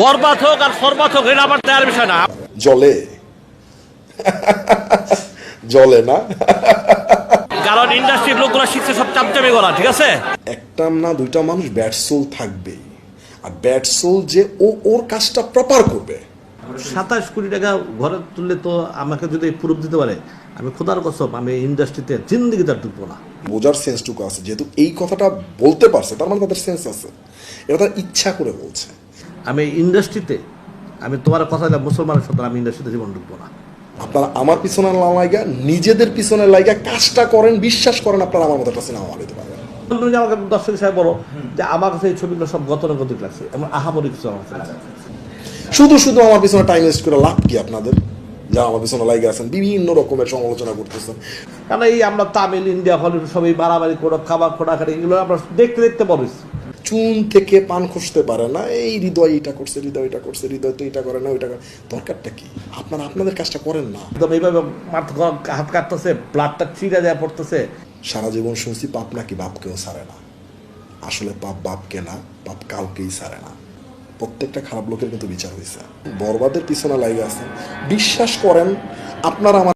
বরবাদ হোক আর সরবাদ হোক এটা আমার দেওয়ার বিষয় না। জলে। জলে না। কারণ ইন্ডাস্ট্রির লোকগুলো শিখছে সব চামচামি করা ঠিক আছে? একটা না দুইটা মানুষ ব্যাট সোল থাকবেই। আর ব্যাট সোল যে ও ওর কাজটা প্রপার করবে। সাতাশ কোটি টাকা ঘরে তুললে তো আমাকে যদি প্রুফ দিতে পারে আমি খোদার কসম আমি ইন্ডাস্ট্রিতে জিন্দিগিতে তার ঢুকবো না। বোঝার সেন্সটুকু আছে যেহেতু এই কথাটা বলতে পারছে তার মানে তাদের সেন্স আছে। এটা তার ইচ্ছা করে বলছে। আমি ইন্ডাস্ট্রিতে আমি তোমার কথা দিলাম মুসলমানের সাথে আমি ইন্ডাস্ট্রিতে জীবন ঢুকবো না। আপনারা আমার পিছনে না লাইগা নিজেদের পিছনে লাইগা কাজটা করেন বিশ্বাস করেন আপনারা আমার মতো সিনেমা বানাতে পারবেন। তুমি আমাকে দর্শক হিসাবে বলো যে আমার কাছে এই ছবিগুলো সব গতানুগতিক লাগছে এমন আহামরি কিছু আমার কাছে শুধু শুধু আমার পিছনে টাইম ওয়েস্ট করে লাভ কি আপনাদের? যা আমার পিছনে লাইগা আছেন বিভিন্ন রকমের সমালোচনা করতেছেন। কারণ এই আমরা তামিল ইন্ডিয়া হলিউড সবই বাড়াবাড়ি করে খাবার খোটাখাটি এগুলো আমরা দেখতে দেখতে বলেছি চুন থেকে পান খসতে পারে না এই হৃদয় এটা করছে হৃদয় এটা করছে হৃদয় তো এটা করে না ওইটা করে দরকারটা কি? আপনারা আপনাদের কাজটা করেন না। একদম এইভাবে মাথা হাত কাটতেছে ব্লাডটা চিরা দেওয়া পড়তেছে। সারা জীবন শুনছি পাপ নাকি বাপকেও সারে না। আসলে পাপ বাপকে না পাপ কাউকেই সারে না। প্রত্যেকটা খারাপ লোকের কিন্তু বিচার হয়েছে বরবাদের পিছনে লাগে আছেন। বিশ্বাস করেন আপনারা আমার